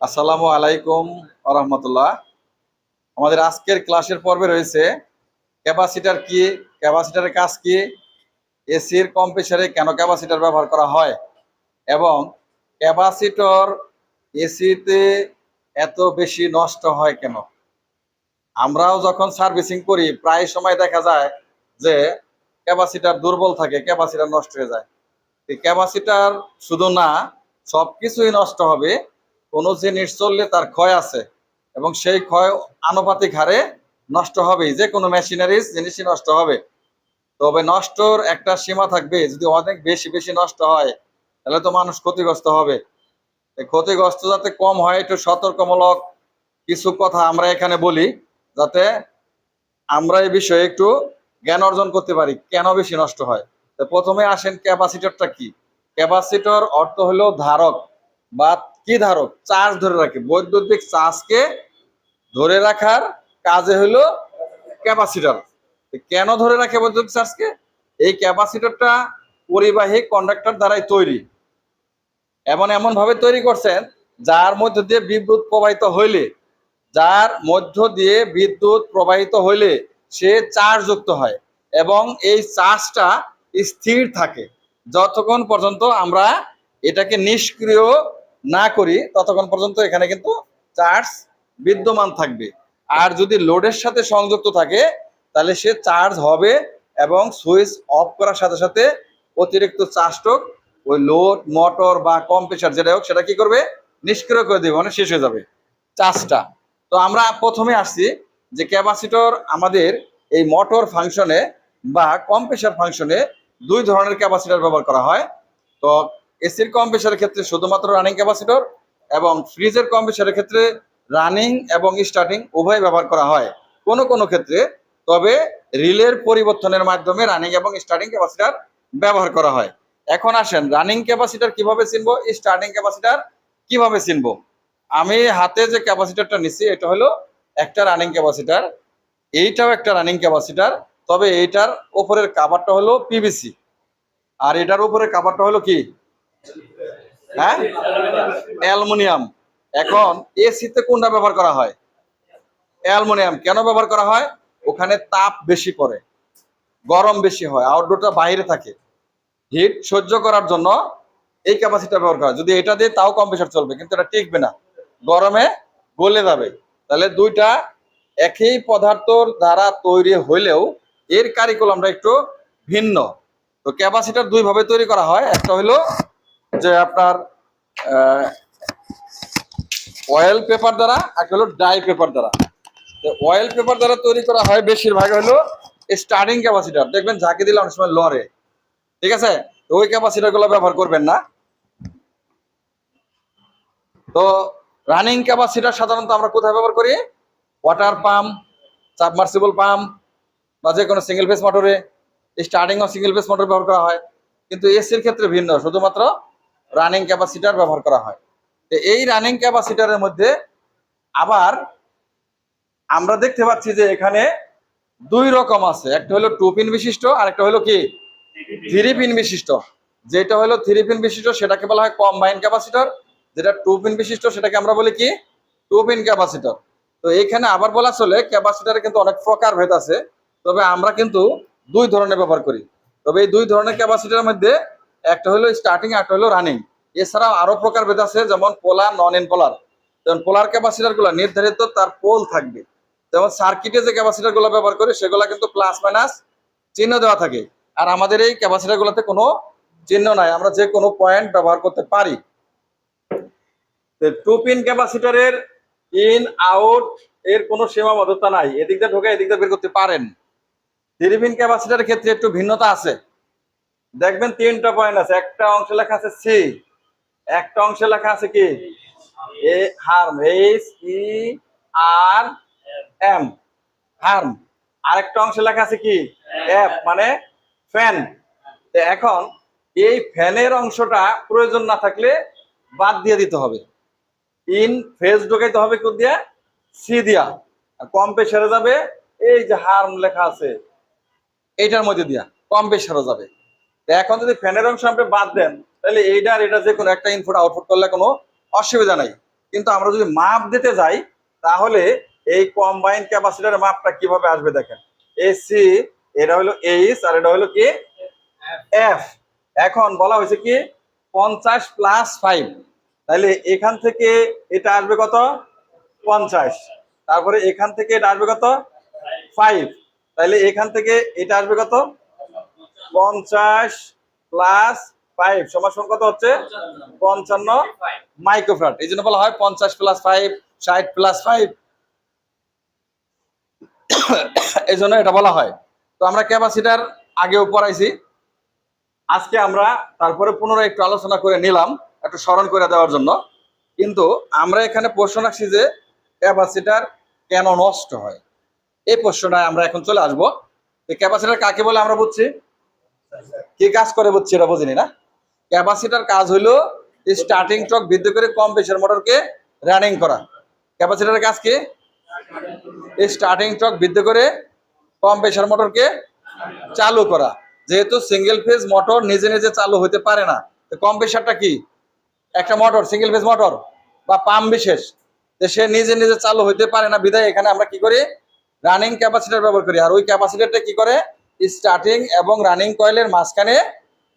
আসসালামু আলাইকুম রহমতুল্লাহ। আমাদের আজকের ক্লাসের পর্বে রয়েছে, ক্যাপাসিটার কি, ক্যাপাসিটারের কাজ কি, এসির কম্প্রেসারে কেন ক্যাপাসিটার ব্যবহার করা হয়, এবং ক্যাপাসিটর এসিতে এত বেশি নষ্ট হয় কেন? আমরাও যখন সার্ভিসিং করি, প্রায় সময় দেখা যায় যে ক্যাপাসিটার দুর্বল থাকে, ক্যাপাসিটার নষ্ট হয়ে যায়। ক্যাপাসিটার শুধু না সব কিছুই নষ্ট হবে কোনো জিনিস চললে তার ক্ষয় আছে এবং সেই ক্ষয় আনুপাতিক হারে নষ্ট হবেই, যে কোনো মেশিনারিজ জিনিসই নষ্ট হবে। তবে নষ্টর একটা সীমা থাকবে, যদি অনেক বেশি বেশি নষ্ট হয়, তাহলে তো মানুষ ক্ষতিগ্রস্ত হবে। ক্ষতিগ্রস্ত যাতে কম হয়, একটু সতর্কমূলক কিছু কথা আমরা এখানে বলি, যাতে আমরা এই বিষয়ে একটু জ্ঞান অর্জন করতে পারি, কেন বেশি নষ্ট হয়। প্রথমে আসেন ক্যাপাসিটরটা কি? ক্যাপাসিটর অর্থ হলো ধারক বা কি ধারক? চার্জ ধরে রাখে। বৈদ্যুতিক চার্জকে ধরে রাখার কাজে হলো ক্যাপাসিটর। কেন ধরে রাখে বৈদ্যুতিক চার্জকে? এই ক্যাপাসিটরটা পরিবাহী কন্ডাক্টর দ্বারাই তৈরি। এমন এমন ভাবে তৈরি করছেন, যার মধ্য দিয়ে বিদ্যুৎ প্রবাহিত হইলে, যার মধ্য দিয়ে বিদ্যুৎ প্রবাহিত হইলে সে চার্জ যুক্ত হয় এবং এই চার্জটা স্থির থাকে। যতক্ষণ পর্যন্ত আমরা এটাকে নিষ্ক্রিয় না করি, ততক্ষণ পর্যন্ত এখানে কিন্তু চার্জ বিদ্যমান থাকবে। আর যদি লোডের সাথে সংযুক্ত থাকে, তাহলে সে চার্জ হবে এবং সুইচ অফ করার সাথে সাথে অতিরিক্ত চার্জটক ওই লোড মোটর বা কম্প্রেসার যেটা হোক, সেটা কি করবে? নিষ্ক্রিয় করে দেবে মানে শেষ হয়ে যাবে চার্জটা তো আমরা প্রথমে আসছি যে ক্যাপাসিটর আমাদের এই মোটর ফাংশনে বা কম্প্রেসার ফাংশনে দুই ধরনের ক্যাপাসিটর ব্যবহার করা হয়। তো এসির কম্প্রেসারের ক্ষেত্রে শুধুমাত্র রানিং ক্যাপাসিটর এবং ফ্রিজের কম্প্রেসারের ক্ষেত্রে রানিং এবং স্টার্টিং উভয় ব্যবহার করা হয়। কোনো কোনো ক্ষেত্রে, তবে রিলের পরিবর্তনের মাধ্যমে রানিং এবং স্টার্টিং ক্যাপাসিটার ব্যবহার করা হয়। এখন আসেন রানিং ক্যাপাসিটর কীভাবে চিনবো স্টার্টিং ক্যাপাসিটার কীভাবে চিনবো? আমি হাতে যে ক্যাপাসিটারটা নিচ্ছি এটা হলো একটা রানিং ক্যাপাসিটার এইটাও একটা রানিং ক্যাপাসিটার তবে এইটার ওপরের কাভারটা হলো পিভিসি আর এটার উপরের কাভারটা হলো কি? হ্যাঁ? অ্যালুমিনিয়াম। এখন এসিতে কোনটা ব্যবহার করা হয়? অ্যালুমিনিয়াম। কেন ব্যবহার করা হয়? ওখানে তাপ বেশি পড়ে। গরম বেশি হয়। আউটডোরটা বাইরে থাকে। হিট সহ্য করার জন্য এই ক্যাপাসিটি ব্যবহার করা। যদি এটা দিয়ে তাও কম্প্রেসার চলবে, কিন্তু এটা টিকবে না। গরমে গলে যাবে। তাহলে দুইটা একই পদার্থর দ্বারা তৈরি হইলেও এর কারিকুলামটা একটু ভিন্ন। তো ক্যাপাসিটার দুই ভাবে তৈরি করা হয়। একটা হলো যে আপনার অয়েল পেপার দ্বারা একটা হলো ডাই পেপার দ্বারা। অয়েল পেপার দ্বারা তৈরি করা হয় বেশিরভাগ হলো স্টার্টিং ক্যাপাসিটার দেখবেন ঝাঁকি দিলে অনেক সময় লড়ে। ঠিক আছে? ওই ক্যাপাসিটারগুলো ব্যবহার করবেন না। তো রানিং ক্যাপাসিটার সাধারণত আমরা কোথায় ব্যবহার করি? ওয়াটার পাম্প সাবমার্সিবল পাম্প বা যে কোনো সিঙ্গেল ফেস মোটরে স্টার্টিং ও সিঙ্গেল ফেস মোটর ব্যবহার করা হয়। কিন্তু এসির ক্ষেত্রে ভিন্ন, শুধুমাত্র রানিং ক্যাপাসিটার ব্যবহার করা হয়। তো এই রানিং ক্যাপাসিটারের মধ্যে আবার আমরা দেখতে পাচ্ছি যে এখানে দুই রকম আছে। একটা হলো টু পিন বিশিষ্ট আর একটা হলো কি? থ্রি পিন বিশিষ্ট। যেটা হলো থ্রি পিন বিশিষ্ট, সেটাকে বলা হয় কম্বাইন ক্যাপাসিটর যেটা টু পিন বিশিষ্ট, সেটাকে আমরা বলি কি? টু পিন ক্যাপাসিটর তো এখানে আবার বলা চলে ক্যাপাসিটারে কিন্তু অনেক প্রকার ভেদ আছে। তবে আমরা কিন্তু দুই ধরনের ব্যবহার করি। তবে এই দুই ধরনের ক্যাপাসিটার মধ্যে একটা হলো স্টার্টিং একটা হলো রানিং এছাড়াও আরও প্রকার ভেদ আছে, যেমন পোলার নন ইন পোলার যেমন পোলার ক্যাপাসিটারগুলো নির্ধারিত তার পোল থাকবে। যেমন সার্কিটে যে ক্যাপাসিটারগুলো ব্যবহার করি, সেগুলো কিন্তু প্লাস মাইনাস চিহ্ন দেওয়া থাকে। আর আমাদের এই ক্যাপাসিটার গুলোতে কোনো চিহ্ন নাই, আমরা যে কোনো পয়েন্ট ব্যবহার করতে পারি। টু পিন ক্যাপাসিটারের ইন আউট এর কোনো সীমাবদ্ধতা নাই। এদিক দিয়ে ঢোকে, এদিক দিয়ে বের করতে পারেন। থ্রি পিন ক্যাপাসিটারের ক্ষেত্রে একটু ভিন্নতা আছে। দেখবেন তিনটা পয়েন্ট আছে। একটা অংশে লেখা আছে সি। একটা অংশে লেখা আছে কি? A harm H E R M harm আরেকটা অংশে লেখা আছে কি? এফ মানে ফ্যান এখন এই ফ্যানের অংশটা প্রয়োজন না থাকলে বাদ দিয়ে দিতে হবে। ইন ফেজ ঢোকাইতে হবে কোন দিয়া? সি দিয়া। আর কম প্রেসারে যাবে, এই যে হার্ম লেখা আছে এইটার মধ্যে দিয়া। কম প্রেসারে যাবে। এখন যদি ফ্যানের অংশ আপনি বাদ দেন, তাহলে এইটা আর এটা যে কোনো একটা ইনপুট আউটপুট করলে কোনো অসুবিধা নাই। কিন্তু আমরা যদি মাপ দিতে যাই, তাহলে এই কম্বাইন ক্যাপাসিটারের মাপটা কীভাবে আসবে দেখেন। এসি এটা হলো এইচ আর এটা হলো কি? এফ এখন বলা হয়েছে কি? পঞ্চাশ প্লাস ফাইভ তাহলে এখান থেকে এটা আসবে কত? পঞ্চাশ। তারপরে এখান থেকে এটা আসবে কত? ফাইভ তাহলে এখান থেকে এটা আসবে কত? পঞ্চাশ প্লাস ফাইভ সমান কত হচ্ছে পঞ্চান্ন মাইক্রোফ্রাট এই জন্য বলা হয় পঞ্চাশ প্লাস ফাইভ ষাট প্লাস ফাইভ এই জন্য এটা বলা হয়। তো আমরা ক্যাপাসিটার আগেও পড়াইছি। আজকে আমরা তারপরে পুনরায় একটু আলোচনা করে নিলাম, একটু স্মরণ করে দেওয়ার জন্য। কিন্তু আমরা এখানে প্রশ্ন রাখছি যে ক্যাপাসিটার কেন নষ্ট হয়? এই প্রশ্নটায় আমরা এখন চলে আসব। ক্যাপাসিটার কাকে বলে আমরা বুঝছি? কি কাজ করে বুঝছি এটা বুঝিনি না? ক্যাপাসিটার কাজ হইল স্টার্টিং টক বৃদ্ধি করে কম প্রেশার মোটরকে রানিং করা। ক্যাপাসিটারের কাজ কি? স্টার্টিং টক বৃদ্ধি করে কম প্রেশার মোটরকে চালু করা। যেহেতু সিঙ্গেল ফেজ মোটর নিজে নিজে চালু হতে পারে না, তো কম প্রেশারটা কি? একটা মোটর সিঙ্গেল ফেজ মোটর বা পাম্প বিশেষ। যে সে নিজে নিজে চালু হতে পারে না। বিধায় এখানে আমরা কি করি? রানিং ক্যাপাসিটার ব্যবহার করি। আর ওই ক্যাপাসিটারটা কি করে? স্টার্টিং এবং রানিং কয়েলের মাঝখানে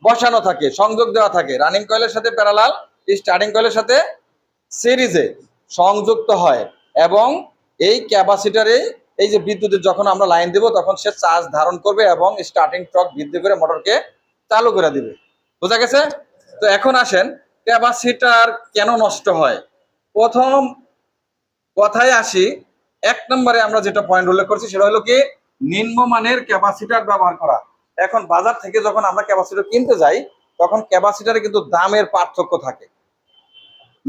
বসানো থাকে, সংযোগ দেওয়া থাকে। রানিং কয়েলের সাথে প্যারালাল স্টার্টিং কয়েলের সাথে সিরিজে সংযুক্ত হয় এবং এই ক্যাপাসিটারে এই যে বিদ্যুতের যখন আমরা লাইন দেব, তখন সে চার্জ ধারণ করবে এবং স্টার্টিং টর্ক বৃদ্ধি করে মোটরকে চালু করে দিবে। বোঝা গেছে? তো এখন আসেন ক্যাপাসিটার কেন নষ্ট হয়? প্রথম কথায় আসি, এক নম্বরে আমরা যেটা পয়েন্ট উল্লেখ করছি সেটা হলো কি নিম্নমানের ক্যাপাসিটার ব্যবহার করা। এখন বাজার থেকে যখন আমরা ক্যাপাসিটার কিনতে যাই, তখন ক্যাপাসিটারে কিন্তু দামের পার্থক্য থাকে।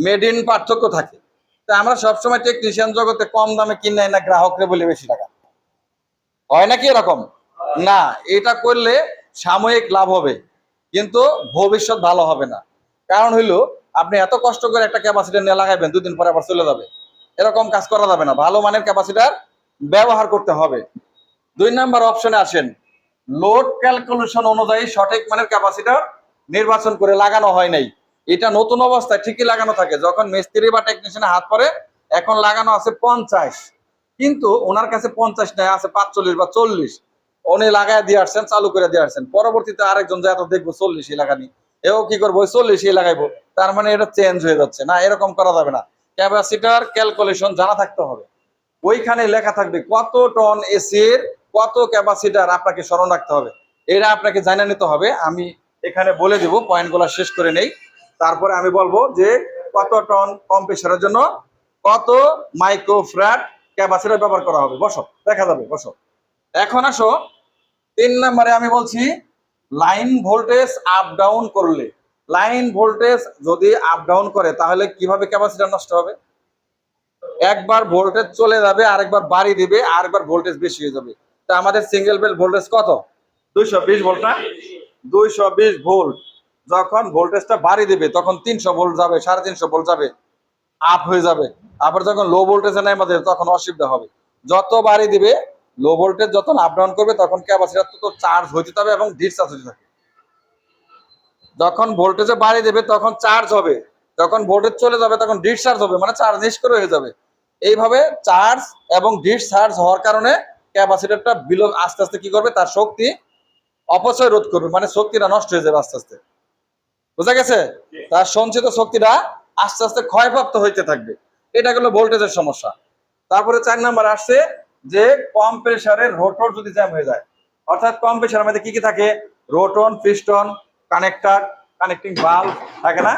মেড ইন পার্থক্য থাকে। তা আমরা সবসময় টেকনিশিয়ান জগতে কম দামে কিনে না, গ্রাহকরে বলে বেশি টাকা। হয় নাকি এরকম? না, এটা করলে সাময়িক লাভ হবে, কিন্তু ভবিষ্যৎ ভালো হবে না। কারণ হইল, আপনি এত কষ্ট করে একটা ক্যাপাসিটার নিয়ে লাগাইবেন, দুদিন পরে আবার চলে যাবে। এরকম কাজ করা যাবে না। ভালো মানের ক্যাপাসিটার ব্যবহার করতে হবে। দুই নাম্বার অপশনে আসেন। লোড ক্যালকুলেশন অনুযায়ী সঠিক মানের ক্যাপাসিটার নির্বাচন করে লাগানো হয় নাই। এটা নতুন অবস্থায় ঠিকই লাগানো থাকে। যখন মিস্ত্রি বা টেকনিশিয়ানের হাত পরে এখন লাগানো আছে পঞ্চাশ। কিন্তু ওনার কাছে পঞ্চাশ নাই, আছে পাঁচচল্লিশ বা চল্লিশ। উনি লাগাই দিয়ে আসছেন, চালু করে দিয়ে আসছেন। পরবর্তীতে আরেকজন যে এত দেখব চল্লিশ লাগানি। এও কি করব? চল্লিশ লাগাইবো। তার মানে এটা চেঞ্জ হয়ে যাচ্ছে। না, এরকম করা যাবে না। ক্যাপাসিটার ক্যালকুলেশন জানা থাকতে হবে। ওইখানে লেখা থাকবে কত টন এসির কত ক্যাপাসিটার আপনাকে স্মরণ রাখতে হবে। এটা আপনাকে জানিয়ে নিতে হবে। আমি এখানে বলে দিব পয়েন্টগুলো শেষ করে নেই। তারপরে আমি বলব যে কত টন কম প্রেশারের জন্য কত মাইক্রোফ্র্যাট ক্যাপাসিটার ব্যবহার করা হবে। বসো, দেখা যাবে, বসো। এখন আসো, তিন নম্বরে আমি বলছি লাইন ভোল্টেজ আপ ডাউন করলে। লাইন ভোল্টেজ যদি আপ ডাউন করে, তাহলে কীভাবে ক্যাপাসিটার নষ্ট হবে? একবার ভোল্টেজ চলে যাবে, আরেকবার বাড়ি দিবে, আরেকবার ভোল্টেজ বেশি হয়ে যাবে। তা আমাদের সিঙ্গেল বেল ভোল্টেজ কত? দুইশো বিশ ভোল্ট না দুইশো বিশ ভোল্ট। যখন ভোল্টেজটা বাড়ি দেবে তখন তিনশো ভোল্ট যাবে সাড়ে তিনশো ভোল্ট যাবে আপ হয়ে যাবে। আবার যখন লো ভোল্টেজে নেমে আমাদের তখন অসুবিধা হবে। যত বাড়ি দিবে লো ভোল্টেজ যখন আপ ডাউন করবে তখন ক্যাপাসিটার তো চার্জ হইতে হবে এবং ডিসচার্জ হতে থাকে যখন ভোল্টেজে বাড়ি দেবে তখন চার্জ হবে। যখন ভোল্টেজ চলে যাবে তখন ডিসচার্জ হবে মানে চার্জ নিষ্ক্রিয় হয়ে যাবে। এইভাবে চার্জ এবং ডিসচার্জ হওয়ার কারণে ক্যাপাসিটারটা বিলো আস্তে আস্তে কি করবে? তার শক্তি অপচয় রোধ করবে। মানে শক্তিটা নষ্ট হয়ে যাবে আস্তে আস্তে। বুঝা গেছে? তার সঞ্চিত শক্তিটা আস্তে আস্তে ক্ষয়প্রাপ্ত হইতে থাকবে। এটা হলো ভোল্টেজের সমস্যা। তারপরে চার নাম্বার আসছে যে কম প্রেসারের রোটর যদি জ্যাম হয়ে যায় অর্থাৎ কম প্রেসারের মধ্যে কি কি থাকে? রোটন পিস্টন কানেক্টর কানেক্টিং বাল্ব থাকে না?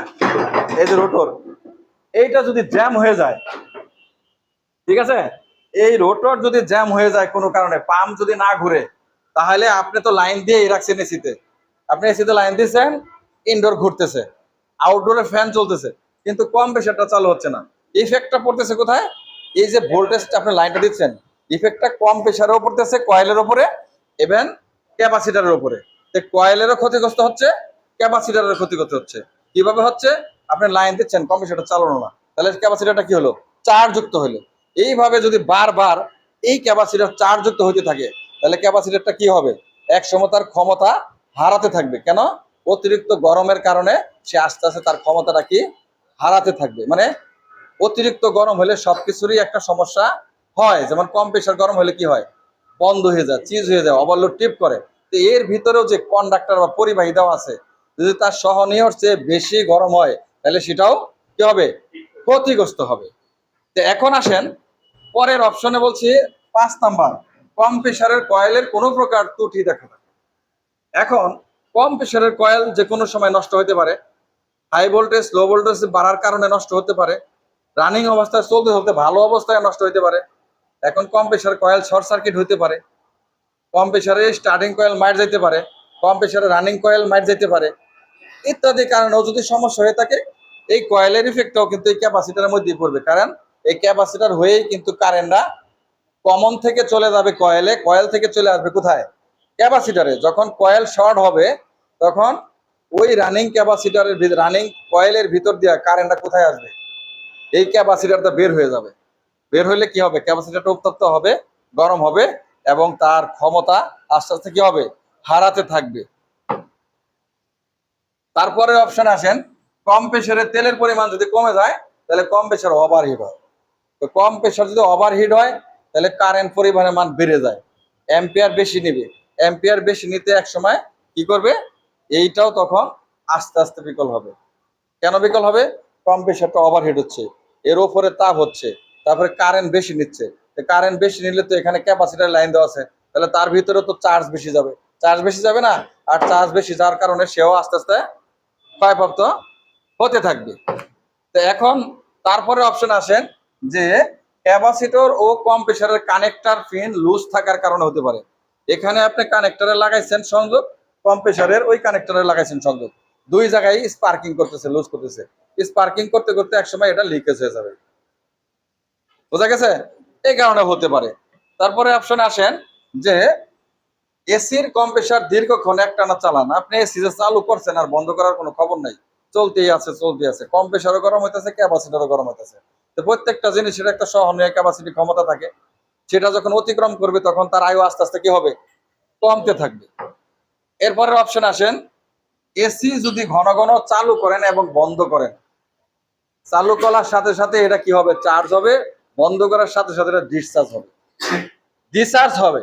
এই যে রোটর এইটা যদি জ্যাম হয়ে যায় ঠিক আছে? এই রোটর যদি জ্যাম হয়ে যায় কোনো কারণে পাম্প যদি না ঘুরে, তাহলে আপনি তো লাইন দিয়েই রাখছেন এসিতে আপনি এসিতে লাইন দিয়েছেন ইনডোর ঘুরতেছে আউটডোরে ফ্যান চলতেছে, কিন্তু কম প্রেশারটা চালু হচ্ছে না। ইফেক্টটা পড়তেছে কোথায়? এই যে ভোল্টেজটা আপনি লাইনটা দিচ্ছেন ইফেক্টটা কম প্রেশারেও পড়তেছে কয়েলের ওপরে এবং ক্যাপাসিটারের উপরে। কয়েলেরও ক্ষতিগ্রস্ত হচ্ছে ক্যাপাসিটারের ক্ষতিগ্রস্ত হচ্ছে। কীভাবে হচ্ছে? আপনি লাইন দিচ্ছেন, কম প্রেশারটা চালানো না। তাহলে ক্যাপাসিটারটা কি হলো? চার্জ যুক্ত হলো। এইভাবে যদি বারবার এই ক্যাপাসিটার চার্জ যুক্ত হতে থাকে, তাহলে ক্যাপাসিটারটা কি হবে? এক সময় তার ক্ষমতা হারাতে থাকবে। কেন? অতিরিক্ত গরমের কারণে সে আস্তে আস্তে তার ক্ষমতাটা কি? হারাতে থাকবে। মানে অতিরিক্ত গরম হলে সবকিছুরই একটা সমস্যা হয়। যেমন কম প্রেশার গরম হলে কি হয়? বন্ধ হয়ে যায়, চিজ হয়ে যায় ওভারলোড টিপ করে। তো এর ভিতরেও যে কন্ডাক্টর বা পরিবাহী দেওয়া আছে, যদি তার সহনীয়র চেয়ে বেশি গরম হয়, তাহলে সেটাও কি হবে? ক্ষতিগ্রস্ত হবে। তো এখন আসেন পরের অপশনে বলছি পাঁচ নাম্বার, কম প্রেশারের কয়েলের কোনো প্রকার ত্রুটি দেখা যায় এখন কম প্রেশারের কয়েল যে কোনো সময় নষ্ট হতে পারে হাই ভোল্টেজ লো ভোল্টেজ বাড়ার কারণে নষ্ট হতে পারে রানিং অবস্থায় চলতে চলতে ভালো অবস্থায় নষ্ট হতে পারে, এখন কম প্রেশার কয়েল শর্ট সার্কিট হতে পারে, কম প্রেশারে স্টার্টিং কয়েল মাইট যেতে পারে, কম প্রেশারে রানিং কয়েল মাইট যেতে পারে, ইত্যাদি কারণেও যদি সমস্যা হয়ে থাকে, এই কয়েলের ইফেক্টটাও কিন্তু এই ক্যাপাসিটারের মধ্যে পড়বে। কারণ এই ক্যাপাসিটার হয়েই কিন্তু কারেন্টটা কমন থেকে চলে যাবে কয়েলে কয়েল থেকে চলে আসবে কোথায়? ক্যাপাসিটারে যখন কয়েল শর্ট হবে, তখন ওই রানিং ক্যাপাসিটারের রানিং কয়েলের ভিতর দিয়ে কারেন্টটা কোথায় আসবে? এই ক্যাপাসিটারটা বের হয়ে যাবে। বের হলে কি হবে? ক্যাপাসিটারটা উত্তপ্ত হবে, গরম হবে এবং তার ক্ষমতা আস্তে আস্তে কি হবে? হারাতে থাকবে। তারপরে অপশন আসেন, কম প্রেশারে তেলের পরিমাণ যদি কমে যায়, তাহলে কম প্রেশার ওভারহিট হয়। তো কম প্রেশার যদি ওভারহিট হয়, তাহলে কারেন্ট পরিমাণের মান বেড়ে যায়। অ্যাম্পিয়ার বেশি নেবে। অ্যাম্পিয়ার বেশি নিতে এক সময় কি করবে? এইটাও তখন আস্তে আস্তে বিকল হবে। কেন বিকল হবে? কম প্রেশারটা ওভারহিট হচ্ছে। এর উপরে তাপ হচ্ছে। তারপরে কারেন্ট বেশি নিচ্ছে। কারেন্ট বেশি নিলে তো এখানে ক্যাপাসিটার লাইন দেওয়া আছে। তাহলে তার ভিতরে তো চার্জ বেশি যাবে। চার্জ বেশি যাবে না? আর চার্জ বেশি যাওয়ার কারণে সেও আস্তে আস্তে ক্ষয়প্রাপ্ত হতে থাকবে। তো এখন তারপরে অপশন আসেন যে ক্যাপাসিটর ও কম প্রেশারের কানেক্টর পিন লুজ থাকার কারণে হতে পারে। এখানে আপনি কানেক্টরে লাগাইছেন সংযোগ কম প্রেশারের ওই কানেক্টরে লাগাইছেন সংযোগ। দুই জায়গায় স্পার্কিং করতেছে, লুজ করতেছে। স্পার্কিং করতে করতে একসময় এটা লিকেজ হয়ে যাবে। বোঝা গেছে? এই কারণে হতে পারে। তারপরে অপশন আসেন যে এসির কম্প্রেসার দীর্ঘক্ষণ একটানা চালান। আপনি এসি যে চালু করছেন আর বন্ধ করার কোনো খবর নাই। চলতেই আছে চলতেই আছে। কম্প্রেসারও গরম হইতেছে, ক্যাপাসিটারও গরম হইতেছে। তো প্রত্যেকটা জিনিসের একটা সহনীয় ক্যাপাসিটি ক্ষমতা থাকে। সেটা যখন অতিক্রম করবে, তখন তার আয়ু আস্তে আস্তে কি হবে? কমতে থাকবে। এরপরের অপশন আসেন এসি যদি ঘন ঘন চালু করেন এবং বন্ধ করেন, চালু করার সাথে সাথে এটা কি হবে? চার্জ হবে, বন্ধ করার সাথে সাথে এটা ডিসচার্জ হবে। ডিসচার্জ হবে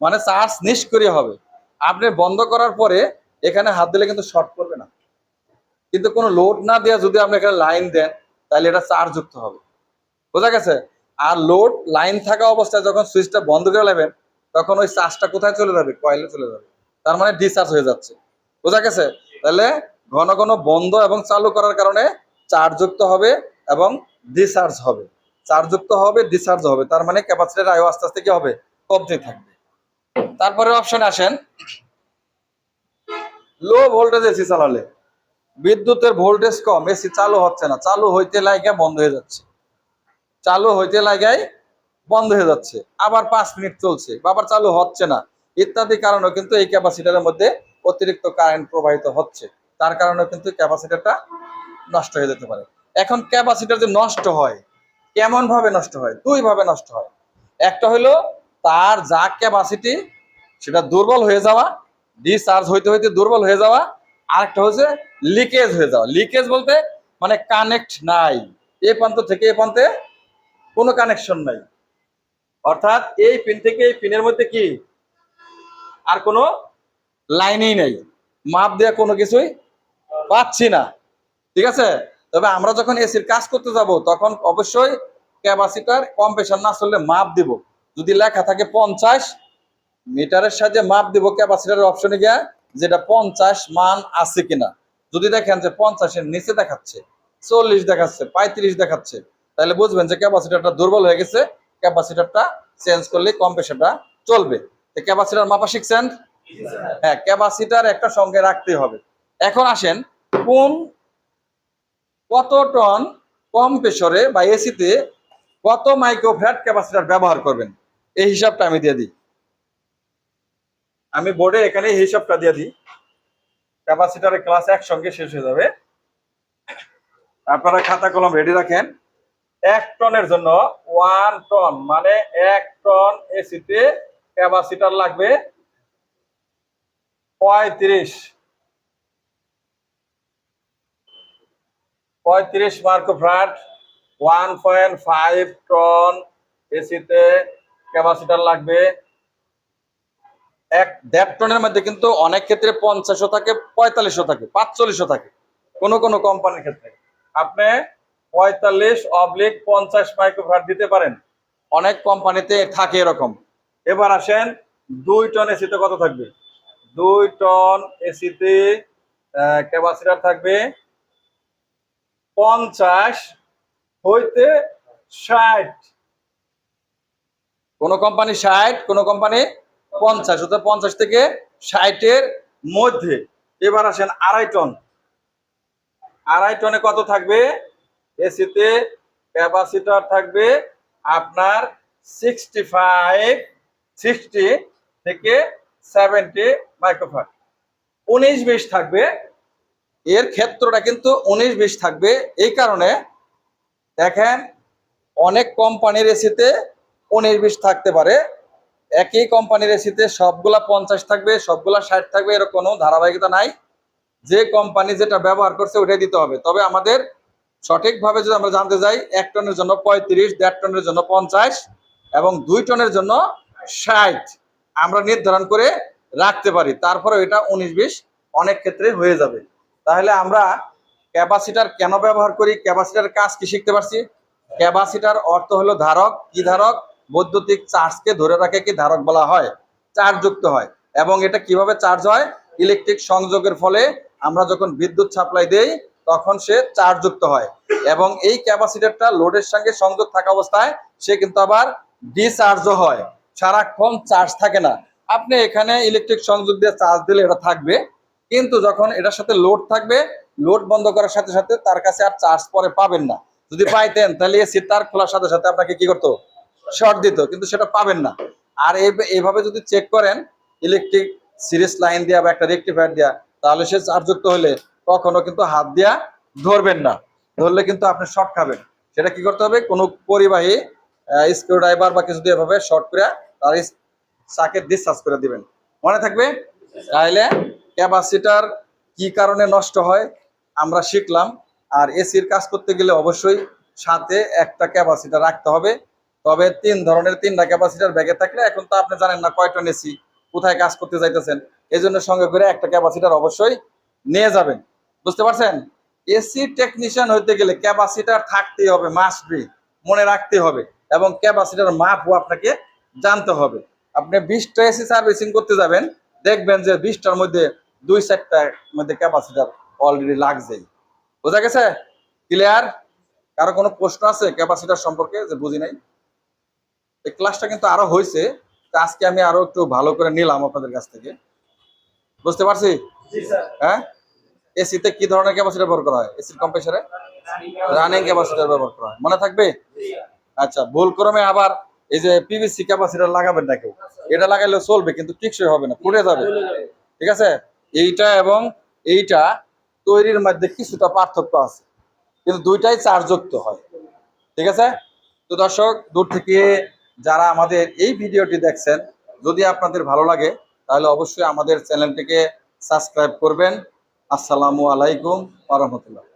মানে চার্জ নিষ্ক্রিয় হবে। আপনি বন্ধ করার পরে এখানে হাত দিলে কিন্তু শর্ট করবে না। কিন্তু কোনো লোড না দেওয়া যদি আপনি এখানে লাইন দেন, তাহলে এটা চার্জ যুক্ত হবে। বোঝা গেছে? আর লোড লাইন থাকা অবস্থায় যখন সুইচটা বন্ধ করে নেবেন, তখন ওই চার্জটা কোথায় চলে যাবে? কয়েলে চলে যাবে। তার মানে ডিসচার্জ হয়ে যাচ্ছে। বোঝা গেছে? তাহলে ঘন ঘন বন্ধ এবং চালু করার কারণে চার্জ যুক্ত হবে এবং ডিসচার্জ হবে। চার্জ যুক্ত হবে ডিসচার্জ হবে। তার মানে ক্যাপাসিটার আয়ু আস্তে আস্তে কি হবে? কমতে থাকবে। তারপরে অপশন আসেন। লো ভোল্টেজ এসি চালালে। বিদ্যুতের ভোল্টেজ কম এসি চালু হচ্ছে না। চালু হইতে লাগে বন্ধ হয়ে যাচ্ছে। চালু হইতে লাগাই বন্ধ হয়ে যাচ্ছে। আবার পাঁচ মিনিট চলছে আবার চালু হচ্ছে না। ইত্যাদি কারণেও কিন্তু এই ক্যাপাসিটারের মধ্যে অতিরিক্ত কারেন্ট প্রবাহিত হচ্ছে। তার কারণে কিন্তু ক্যাপাসিটারটা নষ্ট হয়ে যেতে পারে। এখন ক্যাপাসিটার যে নষ্ট হয় কেমন ভাবে নষ্ট হয়? দুই ভাবে নষ্ট হয়। একটা হলো, তার যা ক্যাপাসিটি সেটা দুর্বল হয়ে যাওয়া ডিসচার্জ হইতে হইতে দুর্বল হয়ে যাওয়া। আরেকটা হচ্ছে লিকেজ হয়ে যাওয়া। লিকেজ বলতে মানে কানেক্ট নাই। এ প্রান্ত থেকে এ প্রান্তে কোনো কানেকশন নাই। অর্থাৎ এই পিন থেকে এই পিনের মধ্যে কি? আর কোনো লাইনই নেই। মাপ দেওয়া কোনো কিছুই পাচ্ছি না। ঠিক আছে? তবে আমরা যখন এসির কাজ করতে যাব, তখন অবশ্যই ক্যাপাসিটার কম প্রেশার না চললে মাপ দিব। যদি লেখা থাকে পঞ্চাশ, মিটারের সাহায্যে মাপ দিব ক্যাপাসিটারের অপশনে গিয়া যেটা পঞ্চাশ মান আছে কিনা। যদি দেখেন যে পঞ্চাশের নিচে দেখাচ্ছে, চল্লিশ দেখাচ্ছে, পঁয়ত্রিশ দেখাচ্ছে তাহলে বুঝবেন যে ক্যাপাসিটারটা দুর্বল হয়ে গেছে, ক্যাপাসিটারটা চেঞ্জ করলে কম প্রেশারটা চলবে ক্যাপাসিটার মাপা শিখছেন? হ্যাঁ ক্যাপাসিটার একটা সঙ্গে রাখতে হবে। এখন আসেন, কোন, কত টন কম প্রেশরে বা এসিতে কত মাইক্রোফ্যাট ক্যাপাসিটার ব্যবহার করবেন? এই হিসাবটা আমি দিয়ে দিই। আমি বোর্ডে এখানে হিসাবটা দিয়ে দিই। ক্যাপাসিটারের ক্লাস একসঙ্গে শেষ হয়ে যাবে। আপনারা খাতা কলম রেডি রাখেন। এক টনের জন্য ওয়ান টন মানে এক টন এসিতে ক্যাপাসিটার লাগবে পঁয়ত্রিশ। পঁয়ত্রিশ mark microfarad one point five ton এসিতে ক্যাপাসিটার লাগবে। এক দেড় টনের মধ্যে কিন্তু অনেক ক্ষেত্রে পঞ্চাশও থাকে, পঁয়তাল্লিশও থাকে, পাঁচচল্লিশও থাকে, কোনো কোনো কোম্পানির ক্ষেত্রে। আপনি পঁয়তাল্লিশ অবলিক পঞ্চাশ মাইক্রোফ্যাট দিতে পারেন। অনেক কোম্পানিতে থাকে এরকম। এবার আসেন, দুই টন এসিতে কত থাকবে? দুই টন এসিতে ক্যাপাসিটার থাকবে পঞ্চাশ হইতে ষাট। কোন কোম্পানি ষাট, কোন কোম্পানি পঞ্চাশ, অর্থাৎ পঞ্চাশ থেকে ষাটের মধ্যে। এবার আসেন আড়াই টন। আড়াই টনে কত থাকবে? এসিতে ক্যাপাসিটার থাকবে আপনার সিক্সটি ফাইভ সিক্সটি থেকে সেভেন্টি মাইক্রোফাট উনিশ বিশ থাকবে। এর ক্ষেত্রটা কিন্তু উনিশ বিশ থাকবে। এই কারণে দেখেন, অনেক কোম্পানির এসিতে উনিশ বিশ থাকতে পারে। একই কোম্পানির এসিতে সবগুলা পঞ্চাশ থাকবে, সবগুলা ষাট থাকবে, এর কোনো ধারাবাহিকতা নাই। যে কোম্পানি যেটা ব্যবহার করছে ওটাই দিতে হবে। তবে আমাদের সঠিকভাবে যদি আমরা জানতে যাই, এক টনের জন্য পঁয়ত্রিশ, দেড় টনের জন্য পঞ্চাশ এবং দুই টনের জন্য ষাট। আমরা নির্ধারণ করে রাখতে পারি তারপরে এটা উনিশ বিশ অনেক ক্ষেত্রে হয়ে যাবে। তাহলে আমরা ক্যাপাসিটার কেন ব্যবহার করি, ক্যাপাসিটার কাজ কি শিখতে পারছি? ক্যাপাসিটার অর্থ হলো ধারক, কি ধারক? বৈদ্যুতিক চার্জকে ধরে রাখে কি ধারক বলা হয়? চার্জ যুক্ত হয়। এবং এটা কীভাবে চার্জ হয়? ইলেকট্রিক সংযোগের ফলে আমরা যখন বিদ্যুৎ সাপ্লাই দেই তখন সে চার্জ যুক্ত হয়। এবং এই ক্যাপাসিটারটা লোডের সঙ্গে সংযোগ থাকা অবস্থায় সে কিন্তু আবার ডিচার্জও হয়। সারাক্ষণ চার্জ থাকে না। আপনি এখানে ইলেকট্রিক সংযোগ দিয়ে চার্জ দিলে এটা থাকবে। কিন্তু যখন এটার সাথে লোড থাকবে, লোড বন্ধ করার সাথে সাথে তার কাছে আর চার্জ পরে পাবেন না। যদি পাইতেন, তাহলে এসি তার খোলার সাথে সাথে আপনাকে কি করতো? শর্ট দিত, কিন্তু সেটা পাবেন না। আর এইভাবে যদি চেক করেন, ইলেকট্রিক সিরিজ লাইন দেওয়া বা একটা রেক্টিফায়ার দেওয়া তাহলে সে চার্জযুক্ত হলে কখনো কিন্তু হাত দিয়া ধরবেন না। ধরলে কিন্তু আপনি শর্ট খাবেন। সেটা কি করতে হবে? কোনো পরিবাহী স্ক্রু ড্রাইভার বা কিছু দিয়ে এভাবে শর্ট করে তার সাকেট ডিসচার্জ করে দিবেন। মনে থাকবে? তাহলে ক্যাপাসিটার কি কারণে নষ্ট হয়? আমরা শিখলাম। আর এসির কাজ করতে গেলে অবশ্যই সাথে একটা ক্যাপাসিটার রাখতে হবে। তবে তিন ধরনের, তিনটা ক্যাপাসিটার ব্যাগে থাকলে এখন তো আপনি জানেন না কয় টন এসি কোথায় কাজ করতে যাইতেছেন। এই জন্য সঙ্গে করে একটা ক্যাপাসিটার অবশ্যই নিয়ে যাবেন। বুঝতে পারছেন? এসি টেকনিশিয়ান হইতে গেলে ক্যাপাসিটার থাকতেই হবে মাস্ট বি মনে রাখতে হবে এবং ক্যাপাসিটার মাপও আপনাকে জানতে হবে। আপনি বিশটা এসি সার্ভিসিং করতে যাবেন দেখবেন যে বিশটার মধ্যে দুই চারটার মধ্যে ক্যাপাসিটার অলরেডি লাগছেই। বোঝা গেছে? ক্লিয়ার কারও কোনো প্রশ্ন আছে ক্যাপাসিটার সম্পর্কে? যে বুঝি নাই? এই ক্লাসটা কিন্তু আরও হয়েছে তা আজকে আমি আরও একটু ভালো করে নিলাম আপনাদের কাছ থেকে। বুঝতে পারছি? হ্যাঁ? এসিতে কি ধরনের ক্যাপাসিটার ব্যবহার করা হয়? এসির কম্প্রেসারে রানিং ক্যাপাসিটার ব্যবহার করা হয়। মনে থাকবে? আচ্ছা ভুল ক্রমে আবার এই যে পিভিসি ক্যাপাসিটার লাগাবেন না কেউ। এটা লাগাইলে চলবে, কিন্তু টিকসই হবে না, ফুটে যাবে। ঠিক আছে? এইটা এবং এইটা তৈরির মধ্যে কিছুটা পার্থক্য আছে। কিন্তু দুইটাই চার্জযুক্ত হয়। ঠিক আছে? তো দর্শক, দূর থেকে যারা আমাদের এই ভিডিওটি দেখছেন, যদি আপনাদের ভালো লাগে, তাহলে অবশ্যই আমাদের চ্যানেলটিকে সাবস্ক্রাইব করবেন। আসসালামু আলাইকুম আরহামতুল্লাহ